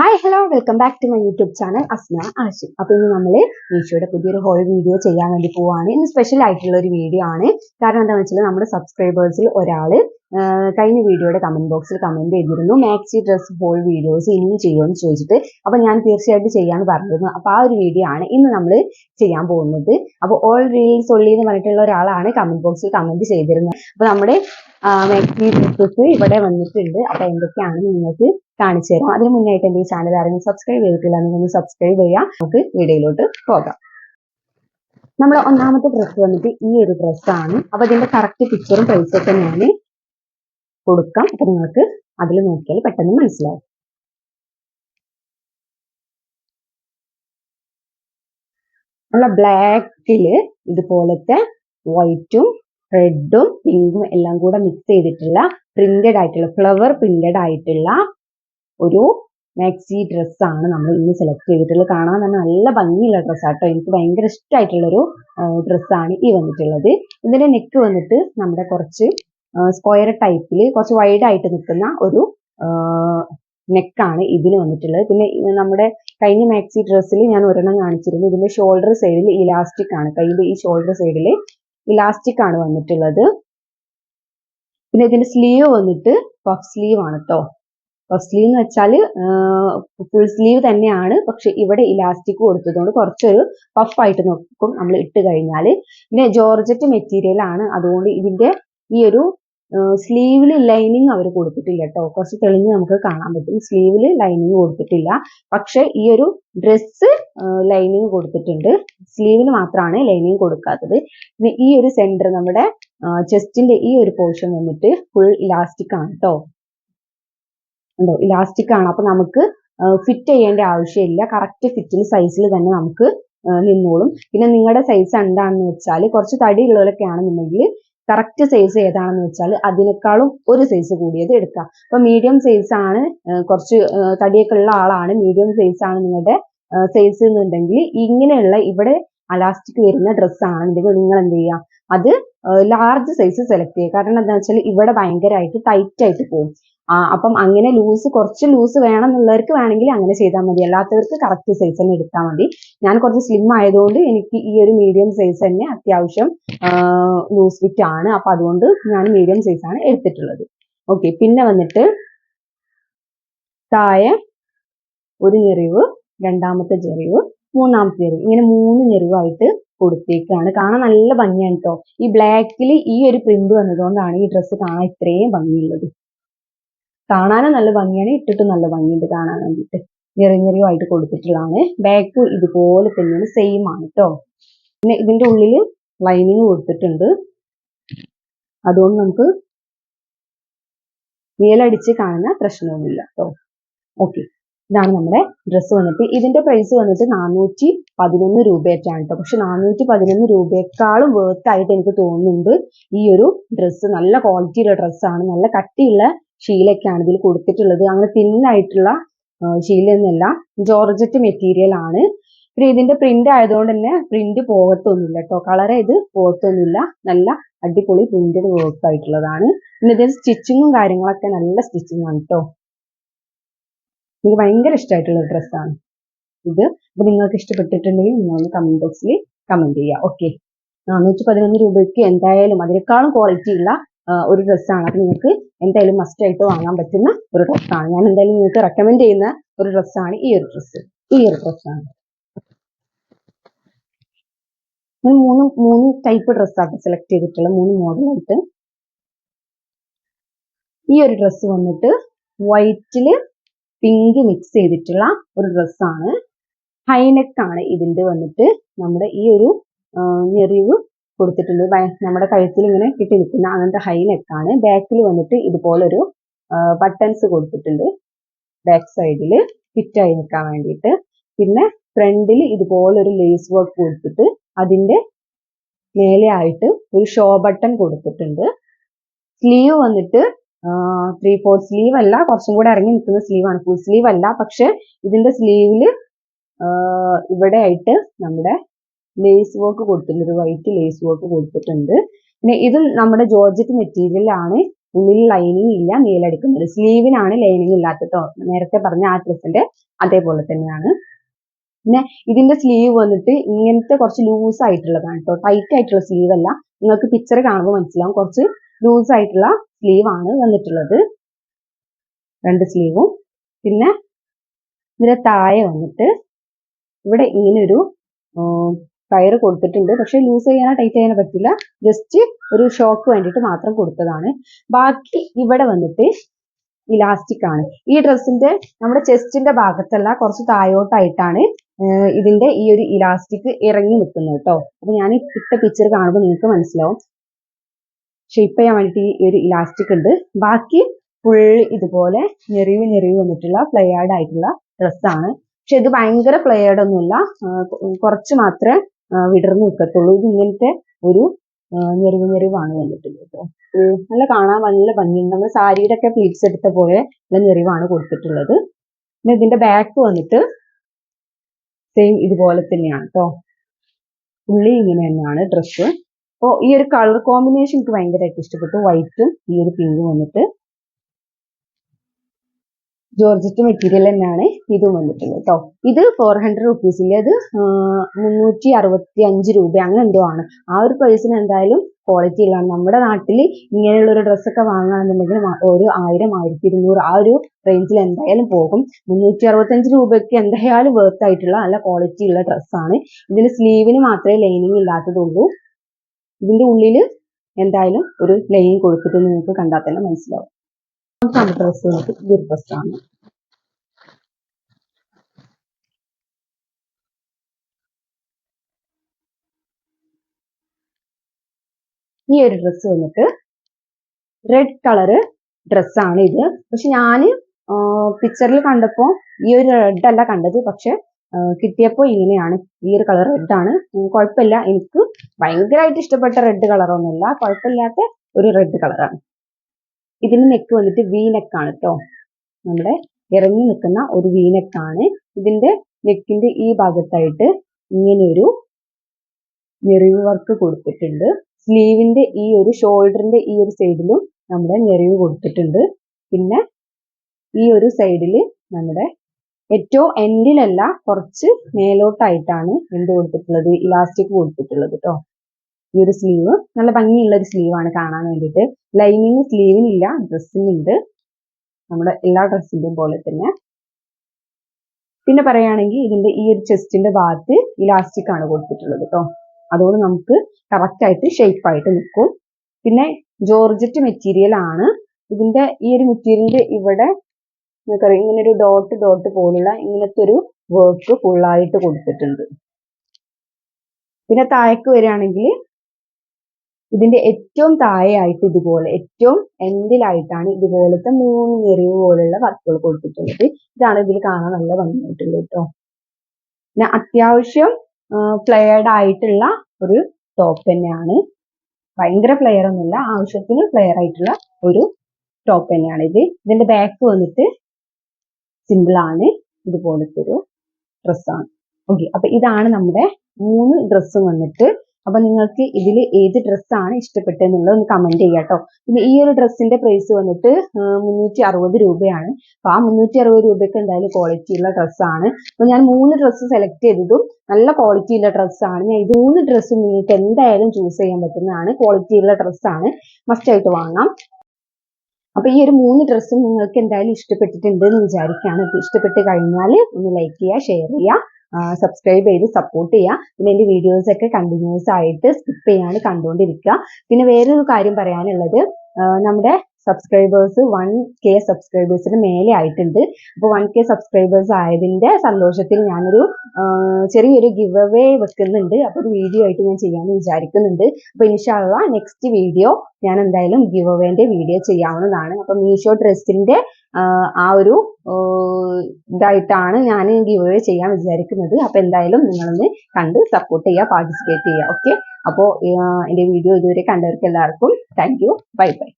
Hi hello welcome back to my YouTube channel Asna Ashi അപ്പൊ ഇന്ന് നമ്മൾ മീഷോയുടെ പുതിയൊരു ഹോൾ വീഡിയോ ചെയ്യാൻ വേണ്ടി പോവാണ്. ഇന്ന് സ്പെഷ്യൽ ആയിട്ടുള്ള ഒരു വീഡിയോ ആണ്. കാരണം എന്താണെന്ന് വെച്ചാൽ നമ്മുടെ സബ്സ്ക്രൈബേഴ്സിൽ ഒരാൾ കഴിഞ്ഞ വീഡിയോയുടെ കമന്റ് ബോക്സിൽ കമന്റ് ചെയ്തിരുന്നു. മാക്സി ഡ്രസ് ഹോൾ വീഡിയോസ് ഇനിയും ചെയ്യുമെന്ന് ചോദിച്ചിട്ട്. അപ്പൊ ഞാൻ തീർച്ചയായിട്ടും ചെയ്യാന്ന് പറഞ്ഞിരുന്നു. അപ്പൊ ആ ഒരു വീഡിയോ ആണ് ഇന്ന് നമ്മൾ ചെയ്യാൻ പോകുന്നത്. അപ്പൊ ഓൾ റീൽസ് ഒള്ളി എന്ന് പറഞ്ഞിട്ടുള്ള ഒരാളാണ് കമന്റ് ബോക്സിൽ കമന്റ് ചെയ്തിരുന്നത്. അപ്പൊ നമ്മുടെ മാക്സി ഡ്രസ്സസ് ഇവിടെ വന്നിട്ടുണ്ട്. അപ്പൊ എന്തൊക്കെയാണ് നിങ്ങൾക്ക് കാണിച്ചു തരാം. അതിന് മുന്നായിട്ട് എന്റെ ഈ ചാനൽ ആരെങ്കിലും സബ്സ്ക്രൈബ് ചെയ്തിട്ടില്ല നിങ്ങൾ സബ്സ്ക്രൈബ് ചെയ്യാം. നമുക്ക് വീഡിയോയിലോട്ട് പോകാം. നമ്മുടെ ഒന്നാമത്തെ ഡ്രസ്സ് വന്നിട്ട് ഈ ഒരു ഡ്രസ്സാണ് അപ്പൊ ഇതിന്റെ കറക്റ്റ് പിക്ചറും പ്രൈസും ഒക്കെ ഞാൻ കൊടുക്കാം. അപ്പൊ നിങ്ങൾക്ക് അതിൽ നോക്കിയാൽ പെട്ടെന്ന് മനസ്സിലാവും. നമ്മളെ ബ്ലാക്കിൽ ഇതുപോലത്തെ വൈറ്റും റെഡും പിങ്കും എല്ലാം കൂടെ മിക്സ് ചെയ്തിട്ടുള്ള പ്രിന്റഡ് ആയിട്ടുള്ള ഫ്ലവർ പ്രിന്റഡ് ആയിട്ടുള്ള ഒരു മാക്സി ഡ്രസ്സാണ് നമ്മൾ ഇന്ന് സെലക്ട് ചെയ്തിട്ടുള്ളത്. കാണാൻ തന്നെ നല്ല ഭംഗിയുള്ള ഡ്രസ്സാണ് ഡ്രസ്സാട്ടോ എനിക്ക് ഭയങ്കര ഇഷ്ടമായിട്ടുള്ളൊരു ഡ്രസ്സാണ് ഈ വന്നിട്ടുള്ളത്. ഇതിന്റെ നെക്ക് വന്നിട്ട് നമ്മുടെ കുറച്ച് സ്ക്വയർ ടൈപ്പിൽ കുറച്ച് വൈഡ് ആയിട്ട് നിൽക്കുന്ന ഒരു നെക്കാണ് ഇതിന് വന്നിട്ടുള്ളത്. പിന്നെ നമ്മുടെ കഴിഞ്ഞ മാക്സി ഡ്രസ്സിൽ ഞാൻ ഒരെണ്ണം കാണിച്ചിരുന്നു. ഇതിന്റെ ഷോൾഡർ സൈഡിൽ ഇലാസ്റ്റിക് ആണ്. കയ്യിൽ ഈ ഷോൾഡർ സൈഡിൽ ഇലാസ്റ്റിക് ആണ് വന്നിട്ടുള്ളത്. പിന്നെ ഇതിന്റെ സ്ലീവ് വന്നിട്ട് പഫ് സ്ലീവ് ആണ് കേട്ടോ പഫ് സ്ലീവ് എന്ന് വെച്ചാൽ ഫുൾ സ്ലീവ് തന്നെയാണ്. പക്ഷെ ഇവിടെ ഇലാസ്റ്റിക് കൊടുത്തതുകൊണ്ട് കുറച്ചൊരു പഫ് ആയിട്ട് നോക്കും നമ്മൾ ഇട്ട് കഴിഞ്ഞാൽ പിന്നെ ജോർജറ്റ് മെറ്റീരിയൽ ആണ്. അതുകൊണ്ട് ഇതിന്റെ ഈ ഒരു സ്ലീവിൽ ലൈനിങ് അവർ കൊടുത്തിട്ടില്ല കേട്ടോ കുറച്ച് തെളിഞ്ഞ് നമുക്ക് കാണാൻ പറ്റും. സ്ലീവിൽ ലൈനിങ് കൊടുത്തിട്ടില്ല. പക്ഷെ ഈ ഒരു ഡ്രസ്സ് ലൈനിങ് കൊടുത്തിട്ടുണ്ട്. സ്ലീവിന് മാത്രമാണ് ലൈനിങ് കൊടുക്കാത്തത്. ഈ ഒരു സെന്റർ നമ്മുടെ ചെസ്റ്റിന്റെ ഈ ഒരു പോർഷൻ വന്നിട്ട് ഫുൾ ഇലാസ്റ്റിക് ആണ് കേട്ടോ ഉണ്ടോ? ഇലാസ്റ്റിക് ആണ്. അപ്പൊ നമുക്ക് ഫിറ്റ് ചെയ്യേണ്ട ആവശ്യമില്ല. കറക്റ്റ് ഫിറ്റിൽ സൈസിൽ തന്നെ നമുക്ക് നിന്നോളും. പിന്നെ നിങ്ങളുടെ സൈസ് എന്താണെന്ന് വെച്ചാൽ കുറച്ച് തടിയുള്ളവരൊക്കെ ആണെന്നുണ്ടെങ്കിൽ കറക്റ്റ് സൈസ് ഏതാണെന്ന് വെച്ചാൽ അതിനേക്കാളും ഒരു സൈസ് കൂടിയത് എടുക്കാം. അപ്പൊ മീഡിയം സൈസ് ആണ് കുറച്ച് തടിയൊക്കെ ഉള്ള ആളാണ്. മീഡിയം സൈസ് ആണ് നിങ്ങളുടെ സൈസ് എന്നുണ്ടെങ്കിൽ ഇങ്ങനെയുള്ള ഇവിടെ അലാസ്റ്റിക് വരുന്ന ഡ്രസ്സാണെന്നുണ്ടെങ്കിൽ നിങ്ങൾ എന്ത് ചെയ്യുക അത് ലാർജ് സൈസ് സെലക്ട് ചെയ്യുക. കാരണം എന്താ വെച്ചാൽ ഇവിടെ ഭയങ്കരമായിട്ട് ടൈറ്റ് ആയിട്ട് പോകും. അപ്പം അങ്ങനെ ലൂസ് കുറച്ച് ലൂസ് വേണം എന്നുള്ളവർക്ക് വേണമെങ്കിൽ അങ്ങനെ ചെയ്താൽ മതി. അല്ലാത്തവർക്ക് കറക്റ്റ് സൈസ് തന്നെ എടുത്താൽ മതി. ഞാൻ കുറച്ച് സ്ലിം ആയതുകൊണ്ട് എനിക്ക് ഈ ഒരു മീഡിയം സൈസ് തന്നെ അത്യാവശ്യം ലൂസ് ഫിറ്റ് ആണ്. അപ്പൊ അതുകൊണ്ട് ഞാൻ മീഡിയം സൈസ് ആണ് എടുത്തിട്ടുള്ളത്. ഓക്കെ പിന്നെ വന്നിട്ട് താഴെ ഒരു ഞെറിവ് രണ്ടാമത്തെ ചെറിവ് മൂന്നാമത്തെ ചെറിവ് ഇങ്ങനെ മൂന്ന് ഞെറിവായിട്ട് കൊടുത്തേക്കാണ്. കാണാൻ നല്ല ഭംഗിയാണ് കേട്ടോ ഈ ബ്ലാക്കിൽ ഈ ഒരു പ്രിന്റ് വന്നതുകൊണ്ടാണ് ഈ ഡ്രസ്സ് കാണാൻ ഇത്രയും ഭംഗിയുള്ളത്. കാണാനും നല്ല ഭംഗിയാണ്. ഇട്ടിട്ട് നല്ല ഭംഗിയുണ്ട് കാണാൻ വേണ്ടിയിട്ട്. ഞെറിഞ്ഞെറിയുമായിട്ട് കൊടുത്തിട്ടുള്ളതാണ്. ബാക്ക് ഇതുപോലെ തന്നെയാണ് സെയിം ആണ് കേട്ടോ പിന്നെ ഇതിന്റെ ഉള്ളിൽ ലൈനിങ് കൊടുത്തിട്ടുണ്ട്. അതുകൊണ്ട് നമുക്ക് മേലടിച്ച് കാണുന്ന പ്രശ്നമൊന്നുമില്ല കേട്ടോ ഓക്കെ ഇതാണ് നമ്മുടെ ഡ്രസ്സ് വന്നിട്ട്. ഇതിന്റെ പ്രൈസ് വന്നിട്ട് നാനൂറ്റി പതിനൊന്ന് രൂപയൊക്കെയാണ് കേട്ടോ പക്ഷെ നാനൂറ്റി പതിനൊന്ന് രൂപയെക്കാളും വേർത്ത് ആയിട്ട് എനിക്ക് തോന്നുന്നുണ്ട്. ഈ ഒരു ഡ്രസ്സ് നല്ല ക്വാളിറ്റിയുള്ള ഡ്രസ്സാണ് നല്ല കട്ടിയുള്ള ഷീലൊക്കെയാണ് ഇതിൽ കൊടുത്തിട്ടുള്ളത്. അങ്ങനെ തിന്നായിട്ടുള്ള ഷീലൊന്നുമല്ല ജോർജറ്റ് മെറ്റീരിയൽ ആണ്. പിന്നെ ഇതിന്റെ പ്രിന്റ് ആയതുകൊണ്ട് തന്നെ പ്രിന്റ് പോകത്തൊന്നുമില്ല കേട്ടോ. കളർ ഇത് പോകത്തൊന്നുമില്ല. നല്ല അടിപൊളി പ്രിന്റഡ് വർക്ക് ആയിട്ടുള്ളതാണ്. പിന്നെ ഇതിന്റെ സ്റ്റിച്ചിങ്ങും കാര്യങ്ങളൊക്കെ നല്ല സ്റ്റിച്ചിങ് ആണ് കേട്ടോ. എനിക്ക് ഭയങ്കര ഇഷ്ടമായിട്ടുള്ള ഡ്രസ്സാണ് ഇത്. അപ്പൊ നിങ്ങൾക്ക് ഇഷ്ടപ്പെട്ടിട്ടുണ്ടെങ്കിൽ നിങ്ങൾ കമന്റ് ബോക്സിൽ കമന്റ് ചെയ്യുക ഓക്കെ നാനൂറ്റി പതിനൊന്ന് രൂപയ്ക്ക് എന്തായാലും അതിനേക്കാളും ക്വാളിറ്റി ഉള്ള ഒരു ഡ്രസ്സാണ് അപ്പൊ നിങ്ങൾക്ക് എന്തായാലും മസ്റ്റ് ആയിട്ട് വാങ്ങാൻ പറ്റുന്ന ഒരു ഡ്രസ്സാണ് ഞാൻ എന്തായാലും നിങ്ങൾക്ക് റെക്കമെൻഡ് ചെയ്യുന്ന ഒരു ഡ്രസ്സാണ് ഈ ഒരു ഡ്രസ്സ് ഈ ഒരു ഡ്രസ്സാണ് ഞാൻ മൂന്ന് മൂന്ന് ടൈപ്പ് ഡ്രസ്സാണ് സെലക്ട് ചെയ്തിട്ടുള്ള മൂന്ന് മോഡലായിട്ട് ഈ ഒരു ഡ്രസ്സ് വന്നിട്ട് വൈറ്റിൽ പിങ്ക് മിക്സ് ചെയ്തിട്ടുള്ള ഒരു ഡ്രസ്സാണ് ഹൈനെക്കാണ് ആണ് ഇതിന്റെ വന്നിട്ട് നമ്മുടെ ഈ ഒരു ഞെറിവ് കൊടുത്തിട്ടുണ്ട്. നമ്മുടെ കഴുത്തിൽ ഇങ്ങനെ കിട്ടി നിൽക്കുന്ന അങ്ങനത്തെ ഹൈ നെക്കാണ് ബാക്കിൽ വന്നിട്ട് ഇതുപോലൊരു ബട്ടൺസ് കൊടുത്തിട്ടുണ്ട്. ബാക്ക് സൈഡിൽ ഫിറ്റായി നിൽക്കാൻ വേണ്ടിയിട്ട്. പിന്നെ ഫ്രണ്ടിൽ ഇതുപോലൊരു ലേസ് വർക്ക് കൊടുത്തിട്ട് അതിന്റെ മേലെയായിട്ട് ഒരു ഷോ ബട്ടൺ കൊടുത്തിട്ടുണ്ട്. സ്ലീവ് വന്നിട്ട് ത്രീ ഫോർത്ത് സ്ലീവ് അല്ല കുറച്ചും കൂടെ ഇറങ്ങി നിൽക്കുന്ന സ്ലീവാണ് ഫുൾ സ്ലീവ് അല്ല പക്ഷെ ഇതിന്റെ സ്ലീവിൽ ഇവിടെ ആയിട്ട് നമ്മുടെ ലേസ് വർക്ക് കൊടുത്തിട്ടുണ്ട്. ഒരു വൈറ്റ് ലേസ് വർക്ക് കൊടുത്തിട്ടുണ്ട്. പിന്നെ ഇത് നമ്മുടെ ജോർജറ്റ് മെറ്റീരിയൽ ആണ്. ഉള്ളിൽ ലൈനിങ് ഇല്ല നീലടിക്കുന്നത് സ്ലീവിനാണ് ലൈനിങ് ഇല്ലാത്തത് ട്ടോ. നേരത്തെ പറഞ്ഞ ആ ഡ്രസ്സിന്റെ അതേപോലെ തന്നെയാണ്. പിന്നെ ഇതിന്റെ സ്ലീവ് വന്നിട്ട് ഇങ്ങനത്തെ കുറച്ച് ലൂസ് ആയിട്ടുള്ളതാണ് കേട്ടോ ടൈറ്റ് ആയിട്ടുള്ള സ്ലീവ് അല്ല. നിങ്ങൾക്ക് പിക്ചർ കാണുമ്പോൾ മനസ്സിലാവും. കുറച്ച് ലൂസ് ആയിട്ടുള്ള സ്ലീവ് ആണ് വന്നിട്ടുള്ളത്. രണ്ട് സ്ലീവും. പിന്നെ ഇതിന്റെ താഴെ വന്നിട്ട് ഇവിടെ ഇങ്ങനെ കയറ് കൊടുത്തിട്ടുണ്ട്. പക്ഷെ ലൂസ് ചെയ്യാനോ ടൈറ്റ് ചെയ്യാനോ പറ്റില്ല. ജസ്റ്റ് ഒരു ഷോക്ക് വേണ്ടിയിട്ട് മാത്രം കൊടുത്തതാണ്. ബാക്കി ഇവിടെ വന്നിട്ട് ഇലാസ്റ്റിക് ആണ്. ഈ ഡ്രസ്സിന്റെ നമ്മുടെ ചെസ്റ്റിന്റെ ഭാഗത്തല്ല കുറച്ച് താഴോട്ടായിട്ടാണ് ഇതിന്റെ ഈ ഒരു ഇലാസ്റ്റിക് ഇറങ്ങി നിൽക്കുന്നത് കേട്ടോ അപ്പൊ ഞാൻ ഇട്ട പിക്ചർ കാണുമ്പോൾ നിങ്ങൾക്ക് മനസ്സിലാവും. ഷേപ്പ് ചെയ്യാൻ വേണ്ടിയിട്ട് ഈ ഒരു ഇലാസ്റ്റിക് ഉണ്ട്. ബാക്കി ഫുൾ ഇതുപോലെ ഞെറിവ് ഞെറിവ് വന്നിട്ടുള്ള ഫ്ലെയർഡ് ആയിട്ടുള്ള ഡ്രസ്സാണ് പക്ഷെ ഇത് ഭയങ്കര ഫ്ലെയർഡ് ഒന്നുമില്ല. കുറച്ച് മാത്രമേ വിടർന്ന് നിൽക്കത്തുള്ളൂ ഇത് ഇങ്ങനത്തെ ഒരു ഞെരുവ് ഞെരുവാണ് വന്നിട്ടുള്ളത് കേട്ടോ നല്ല കാണാൻ നല്ല ഭംഗിയുണ്ട്. നമ്മൾ സാരിയുടെ ഒക്കെ പ്ലീറ്റ്സ് എടുത്ത പോലെ ഉള്ള ഞെറിവാണ് കൊടുത്തിട്ടുള്ളത്. പിന്നെ ഇതിന്റെ ബാക്ക് വന്നിട്ട് സെയിം ഇതുപോലെ തന്നെയാണ് കേട്ടോ ഉള്ളി ഇങ്ങനെ തന്നെയാണ് ഡ്രസ്സ് അപ്പോൾ ഈ ഒരു കളർ കോമ്പിനേഷൻ എനിക്ക് ഭയങ്കരമായിട്ട് ഇഷ്ടപ്പെട്ടു. വൈറ്റും ഈ ഒരു പിങ്കും വന്നിട്ട് ജോർജറ്റ് മെറ്റീരിയൽ തന്നെയാണ് ഇതും വന്നിട്ടുള്ളത് കേട്ടോ ഇത് ഫോർ ഹൺഡ്രഡ് റുപ്പീസിൽ അത് മുന്നൂറ്റി അറുപത്തി അഞ്ച് രൂപ അങ്ങനെ എന്തോ ആണ്. ആ ഒരു പ്രൈസിന് എന്തായാലും ക്വാളിറ്റി ഉള്ളതാണ് നമ്മുടെ നാട്ടിൽ ഇങ്ങനെയുള്ള ഒരു ഡ്രസ്സൊക്കെ വാങ്ങുകയാണെന്നുണ്ടെങ്കിൽ ഒരു ആയിരം ആയിരത്തി ഇരുന്നൂറ് ആ ഒരു റേഞ്ചിൽ എന്തായാലും പോകും. മുന്നൂറ്റി അറുപത്തഞ്ച് രൂപയ്ക്ക് എന്തായാലും വർത്ത് ആയിട്ടുള്ള നല്ല ക്വാളിറ്റി ഉള്ള ഡ്രസ്സാണ് ഇതിന് സ്ലീവിന് മാത്രമേ ലൈനിങ് ഇല്ലാത്തതുള്ളൂ ഇതിന്റെ ഉള്ളിൽ എന്തായാലും ഒരു ലൈനിങ് കൊടുത്തിട്ട് നിങ്ങൾക്ക് കണ്ടാൽ തന്നെ മനസ്സിലാവും. ഡ്രസ്സ് വന്നിട്ട് ഈ ഒരു ഡ്രസ്സാണ് ഈ ഒരു ഡ്രസ്സ് വന്നിട്ട് റെഡ് കളറ് ഡ്രസ്സാണ് ഇത്. പക്ഷെ ഞാൻ പിക്ചറിൽ കണ്ടപ്പോൾ ഈ ഒരു റെഡ് അല്ല കണ്ടത്. പക്ഷെ കിട്ടിയപ്പോൾ ഇങ്ങനെയാണ്. ഈ ഒരു കളർ റെഡ് ആണ്. കുഴപ്പമില്ല. എനിക്ക് ഭയങ്കരമായിട്ട് ഇഷ്ടപ്പെട്ട റെഡ് കളറൊന്നുമില്ല കുഴപ്പമില്ലാത്ത ഒരു റെഡ് കളറാണ് ഇതിന് നെക്ക് വന്നിട്ട് വി നെക്കാണ് കേട്ടോ നമ്മുടെ ഇറങ്ങി നിൽക്കുന്ന ഒരു വി നെക്കാണ് ഇതിന്റെ നെക്കിന്റെ ഈ ഭാഗത്തായിട്ട് ഇങ്ങനെ ഒരു ഞെറിവ് വർക്ക് കൊടുത്തിട്ടുണ്ട്. സ്ലീവിന്റെ ഈ ഒരു ഷോൾഡറിന്റെ ഈ ഒരു സൈഡിലും നമ്മുടെ ഞെറിവ് കൊടുത്തിട്ടുണ്ട്. പിന്നെ ഈ ഒരു സൈഡിൽ നമ്മുടെ ഏറ്റവും എൻഡിലല്ല കുറച്ച് മേലോട്ടായിട്ടാണ് എന്ത് കൊടുത്തിട്ടുള്ളത്? ഇലാസ്റ്റിക് കൊടുത്തിട്ടുള്ളത് കേട്ടോ ഈ ഒരു സ്ലീവ് നല്ല ഭംഗിയുള്ള ഒരു സ്ലീവാണ് കാണാൻ വേണ്ടിയിട്ട്. ലൈനിങ് സ്ലീവിനില്ല ഡ്രസ്സിനുണ്ട് നമ്മുടെ എല്ലാ ഡ്രസ്സിന്റെയും പോലെ തന്നെ. പിന്നെ പറയുകയാണെങ്കിൽ ഇതിന്റെ ഈ ഒരു ചെസ്റ്റിന്റെ ഭാഗത്ത് ഇലാസ്റ്റിക് ആണ് കൊടുത്തിട്ടുള്ളത് കേട്ടോ അതുകൊണ്ട് നമുക്ക് കറക്റ്റ് ആയിട്ട് ഷേപ്പ് ആയിട്ട് നിൽക്കും. പിന്നെ ജോർജറ്റ് മെറ്റീരിയൽ ആണ്. ഇതിന്റെ ഈ ഒരു മെറ്റീരിയലിന്റെ ഇവിടെ നിങ്ങൾക്കറിയാം ഇങ്ങനെ ഒരു ഡോട്ട് ഡോട്ട് പോലുള്ള ഇങ്ങനത്തെ ഒരു വർക്ക് ഫുള്ളായിട്ട് കൊടുത്തിട്ടുണ്ട്. പിന്നെ താഴേക്ക് വരികയാണെങ്കിൽ ഇതിന്റെ ഏറ്റവും താഴെയായിട്ട് ഇതുപോലെ ഏറ്റവും എൻഡിലായിട്ടാണ് ഇതുപോലത്തെ മൂന്ന് ഞെറിവ് പോലുള്ള വർക്കുകൾ കൊടുത്തിട്ടുള്ളത്? ഇതാണ് ഇതിൽ കാണാൻ നല്ല ഭംഗിയായിട്ടുള്ളത് കേട്ടോ. പിന്നെ അത്യാവശ്യം ഫ്ലെയർഡ് ആയിട്ടുള്ള ഒരു ടോപ്പ് തന്നെയാണ്. ഭയങ്കര ഫ്ലെയർ ഒന്നുമില്ല ആവശ്യത്തിന് ഫ്ലെയർ ആയിട്ടുള്ള ഒരു ടോപ്പ് തന്നെയാണ് ഇത്. ഇതിന്റെ ബാക്ക് വന്നിട്ട് സിമ്പിൾ ആണ്. ഇതുപോലത്തെ ഒരു ഡ്രസ്സാണ് ഓക്കെ അപ്പൊ ഇതാണ് നമ്മുടെ മൂന്ന് ഡ്രസ്സും വന്നിട്ട് അപ്പൊ നിങ്ങൾക്ക് ഇതിൽ ഏത് ഡ്രസ്സാണ് ഇഷ്ടപ്പെട്ടതെന്നുള്ളത് ഒന്ന് കമന്റ് ചെയ്യാം കേട്ടോ പിന്നെ ഈ ഒരു ഡ്രസ്സിന്റെ പ്രൈസ് വന്നിട്ട് മുന്നൂറ്റി അറുപത് രൂപയാണ്. അപ്പൊ ആ മുന്നൂറ്റി അറുപത് രൂപയ്ക്ക് എന്തായാലും ക്വാളിറ്റി ഉള്ള ഡ്രസ്സാണ് അപ്പൊ ഞാൻ മൂന്ന് ഡ്രസ്സ് സെലക്ട് ചെയ്തതും നല്ല ക്വാളിറ്റി ഉള്ള ഡ്രസ്സാണ് ഞാൻ ഇത് മൂന്ന് ഡ്രസ്സും നിങ്ങൾക്ക് എന്തായാലും ചൂസ് ചെയ്യാൻ പറ്റുന്നതാണ്. ക്വാളിറ്റി ഉള്ള ഡ്രസ്സാണ് മസ്റ്റ് ആയിട്ട് വാങ്ങാം. അപ്പൊ ഈ ഒരു മൂന്ന് ഡ്രസ്സും നിങ്ങൾക്ക് എന്തായാലും ഇഷ്ടപ്പെട്ടിട്ടുണ്ട് എന്ന് വിചാരിക്കുകയാണ്. ഇഷ്ടപ്പെട്ട് കഴിഞ്ഞാൽ ഒന്ന് ലൈക്ക് ചെയ്യുക ഷെയർ ചെയ്യുക. സബ്സ്ക്രൈബ് ചെയ്ത് സപ്പോർട്ട് ചെയ്യുക പിന്നെ എന്റെ വീഡിയോസ് ഒക്കെ കണ്ടിന്യൂസ് ആയിട്ട് സ്കിപ്പ് ചെയ്യാണ്ട് കണ്ടുകൊണ്ടിരിക്കുക പിന്നെ വേറൊരു കാര്യം പറയാനുള്ളത് നമ്മുടെ സബ്സ്ക്രൈബേഴ്സ് വൺ കെ സബ്സ്ക്രൈബേഴ്സിന് മേലെ ആയിട്ടുണ്ട്. അപ്പോൾ വൺ കെ സബ്സ്ക്രൈബേഴ്സ് ആയതിന്റെ സന്തോഷത്തിൽ ഞാനൊരു ചെറിയൊരു ഗിവ് അവേ വെക്കുന്നുണ്ട്. അപ്പോൾ ഒരു വീഡിയോ ആയിട്ട് ഞാൻ ചെയ്യാമെന്ന് വിചാരിക്കുന്നുണ്ട്. അപ്പോൾ ഇൻഷാള്ള നെക്സ്റ്റ് വീഡിയോ ഞാൻ എന്തായാലും ഗിവ് അവേന്റെ വീഡിയോ ചെയ്യാവുന്നതാണ്. അപ്പോൾ മീഷോ ഡ്രസ്സിന്റെ ആ ഒരു ഇതായിട്ടാണ് ഞാൻ ഗിവ് അവേ ചെയ്യാൻ വിചാരിക്കുന്നത്. അപ്പൊ എന്തായാലും നിങ്ങളൊന്ന് കണ്ട് സപ്പോർട്ട് ചെയ്യുക പാർട്ടിസിപ്പേറ്റ് ചെയ്യുക. ഓക്കെ അപ്പോൾ എന്റെ വീഡിയോ ഇതുവരെ കണ്ടവർക്ക് എല്ലാവർക്കും താങ്ക് യു ബൈ ബൈ